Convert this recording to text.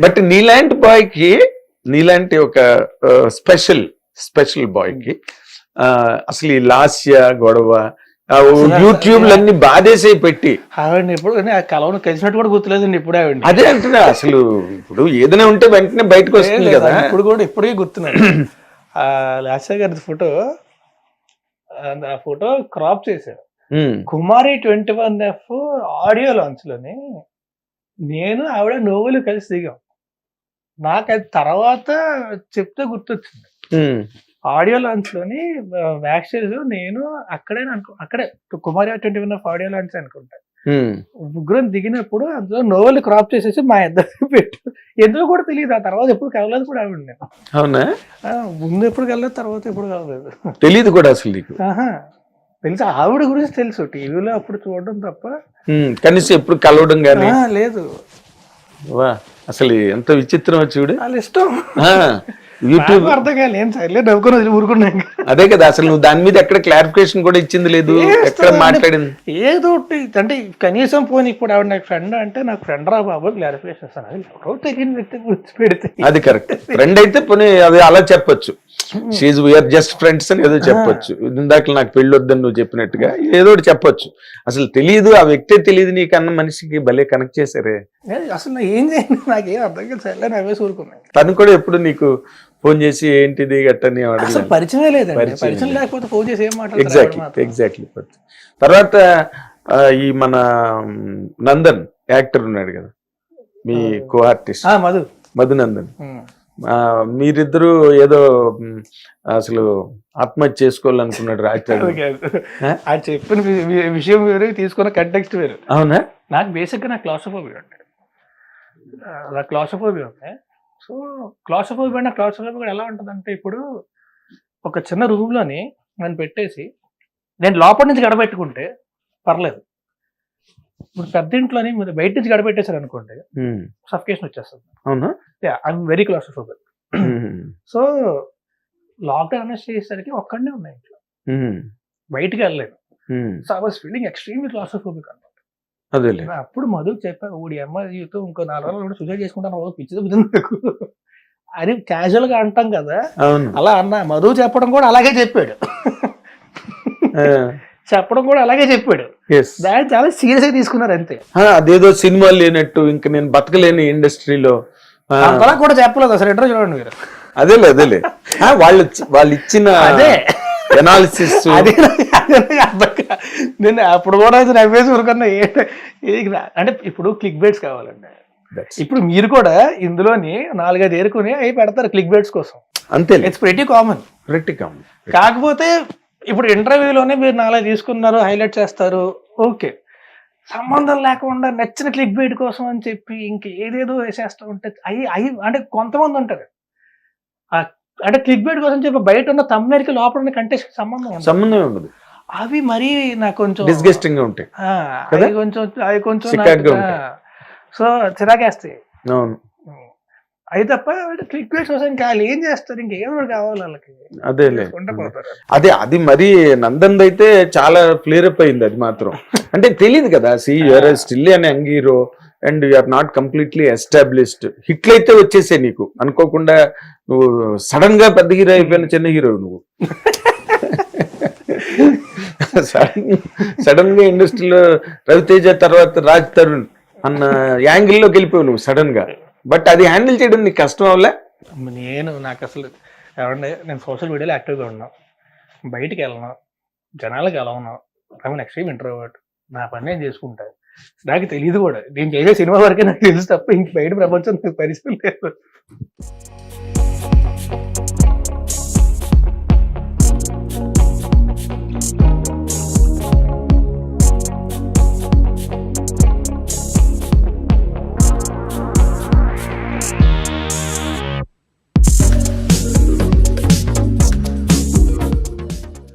But నీలాంటి బాయ్కి నీలాంటి ఒక స్పెషల్ స్పెషల్ బాయ్కి ఆ, అసలు ఈ లాస్య గొడవ యూట్యూబ్ లన్నీ బాధేసే పెట్టి. ఆవిడని ఎప్పుడు కానీ ఆ కలవను కలిసినట్టు కూడా గుర్తులేదండి ఇప్పుడు ఆవిడ అదే అంటున్నా అసలు ఇప్పుడు ఏదైనా ఉంటే వెంటనే బయటకు వస్తుంది కదా. ఇప్పుడు కూడా ఇప్పటికీ గుర్తున్నాడు ఆ లాస్య గారి ఫోటో ఆ ఫోటో క్రాప్ చేశారు. Kumari twenty one F audio లాంచ్లోని నేను ఆవిడ నోవులు కలిసి దిగాం. నాకు అది తర్వాత చెప్తే గుర్తొచ్చింది. ఆడియో లాంచ్లోని బ్యాక్ స్టేజ్ నేను అక్కడే అనుకో అక్కడే Kumari twenty one F audio launch అనుకుంటా. ముగ్గురం దిగినప్పుడు అందులో నోవెల్ క్రాప్ చేసేసి మా ఇద్దరు పెట్టు. ఎందుకు కూడా తెలియదు ఆ తర్వాత ఎప్పుడు కలవలేదు కూడా ఆవిడ నేను. అవునా? ముందు ఎప్పుడు కలలేదు తర్వాత ఎప్పుడు కలలేదు తెలియదు కూడా అసలు తెలుసు? ఆవిడ గురించి తెలుసు. టీవీలో అప్పుడు చూడడం తప్ప. కనీసం ఎప్పుడు కలవడం గానీ. ఆ, లేదు. వా అసలు ఎంత విచిత్రం చూడు. వాళ్ళ ఇష్టం. యూట్యూబ్ అర్థం కాలేదు ఏం సర్లే నవ్వుకొని వదిలి ఊరుకున్నాను అదే కదా అసలు నువ్వు దాని మీద ఎక్కడ క్లారిఫికేషన్ కూడా ఇచ్చింది లేదు ఎక్కడ? మాట్లాడింది? ఏదో అంటే కనీసం పోనీ ఇప్పుడు ఆవిడ నాకు ఫ్రెండ్ అంటే నాకు ఫ్రెండ్ రా బాబు క్లారిఫికేషన్ ఇస్తాను. అది ఎవరో తెలియని వ్యక్తి గురించి పెడితే. అది కరెక్ట్ ఫ్రెండ్ అయితే పోనీ అది అలా చెప్పొచ్చు. షీజ్ వీఆర్ జస్ట్ ఫ్రెండ్స్ అని ఏదో చెప్పొచ్చు. ఇందాక నాకు పెళ్ళి వద్దని నువ్వు చెప్పినట్టుగా ఏదో ఒకటి చెప్పొచ్చు. అసలు తెలియదు ఆ వ్యక్తే తెలియదు నీకు అన్న మనిషికి భలే కనెక్ట్ చేశారే. అసలు ఏం చేయను నాకేం అర్థం కాదు సర్లే నవ్వేసి ఊరుకున్నాను తను కూడా ఎప్పుడు నీకు ఫోన్ చేసి ఏంటిది గట్టని అసలు పరిచయం పరిచయం లేదు. లేకపోతే ఫోన్ చేసి ఏం ఎగ్జాక్ట్లీ తర్వాత ఈ మన నందన్ యాక్టర్ ఉన్నాడు కదా. మీ కో ఆర్టిస్ట్ మధు. మధునందన్. మీరిద్దరూ ఏదో అసలు ఆత్మహత్య చేసుకోవాలనుకున్నాడు? ఆ? చెప్పిన విషయం వేరు తీసుకున్న కంటెక్స్ట్ వేరు. అవునా? నాకు బేసిక్గా నాకు క్లాసోఫోబియా ఆ, నాకు క్లాసోఫోబియా ఉంది సో నా క్లాసోఫోబియా కూడా ఎలా ఉంటుందంటే ఇప్పుడు ఒక చిన్న రూమ్లోని నన్ను పెట్టేసి నేను లోపల నుంచి గడబెట్టుకుంటే పర్లేదు. ఇప్పుడు పెద్ద ఇంట్లోని మీరు బయట నుంచి గడబెట్టేశారు అనుకోండి సఫికేషన్ వచ్చేస్తుంది. అవునా? I'm very claustrophobic hmm, so lockdown announce చేసేసరికి ఒక్కడనే ఉన్నాయి ఇంట్లో. బయటికి వెళ్ళలేదు. So I was feeling extremely claustrophobic అనమాట అదేలే. అప్పుడు మధు చెప్పా ఊడి అమ్మ జీవితం ఇంకో నాలుగు రోజులు కూడా సూసైడ్ చేసుకుంటాను ఓ పిచ్చి నాకు. అని క్యాజువల్గా అంటాం కదా. అలా అన్న మధు చెప్పడం కూడా అలాగే చెప్పాడు. చెప్పడం కూడా అలాగే చెప్పాడు. దాన్ని చాలా సీరియస్గా తీసుకున్నారు అంతే. అదేదో సినిమా లేనట్టు ఇంకా నేను బతకలేని ఇండస్ట్రీలో. అంతలా కూడా చెప్పలేదు అసలు ఇంటర్ చూడండి మీరు. అదేలే అదేలే. వాళ్ళు వాళ్ళు ఇచ్చిన అదే. నేను అప్పుడు కూడా అది నవ్వేసి ఊరుకున్నా అంటే ఇప్పుడు క్లిక్ బైట్స్ కావాలండి. ఇప్పుడు మీరు కూడా ఇందులోని నాలుగైదు ఏరుకుని అవి పెడతారు క్లిక్ బైట్స్ కోసం. అంతే ఇట్స్ ప్రెటీ కామన్ రెట్టికం కాకపోతే ఇప్పుడు ఇంటర్వ్యూలోనే మీరు నాలుగు తీసుకున్నారు హైలైట్ చేస్తారు. ఓకే సంబంధం లేకుండా నచ్చిన క్లిక్ బైట్ కోసం అని చెప్పి ఇంక ఏదేదో వేసేస్తూ ఉంటే అవి అవి అంటే కొంతమంది ఉంటారు. అంటే క్లిక్ బైట్ కోసం చెప్పి బయట ఉన్న తమ్ముడికి లోపల ఉన్న కంటెస్ట్ సంబంధం. సంబంధం ఉండదు. అవి మరీ నాకు కొంచెం డిస్గస్టింగ్గా ఉంటాయి? అవి కొంచెం అవి కొంచెం సో చిరాకేస్తాయి. అవును. అవి తప్ప బైట్స్ కోసం ఏం చేస్తారు? ఇంకేం కావాలి వాళ్ళకి. పోతారు. అదే అది మరి నందన్ అయితే చాలా క్లియర్ అప్ అయింది అది మాత్రం. అంటే తెలియదు కదా సి యూఆర్ స్టిల్ అనే అంగీరో and you're not completely established హిట్లు అయితే వచ్చేసాయి నీకు. అనుకోకుండా నువ్వు సడన్గా పెద్ద హీరో అయిపోయిన చిన్న హీరో నువ్వు. సడన్గా ఇండస్ట్రీలో రవితేజ తర్వాత రాజ్ తరుణ్ అన్న యాంగిల్లోకి వెళ్ళిపోయావు నువ్వు సడన్గా బట్ అది హ్యాండిల్ చేయడం నీకు కష్టం అవలే? నేను నాకు అసలు ఏమంటే నేను సోషల్ మీడియాలో యాక్టివ్గా ఉన్నాను బయటికి వెళ్ళను. జనాలకు కలవను ఐ మీన్ ఎక్స్ట్రీమ్ ఇంట్రోవర్ట్. నా పని నేను చేసుకుంటాను నాకు తెలియదు కూడా. నేను చేసే సినిమా వరకే నాకు తెలుసు తప్ప ఇంక బయట ప్రపంచం నాకు పరిస్థితి లేదు.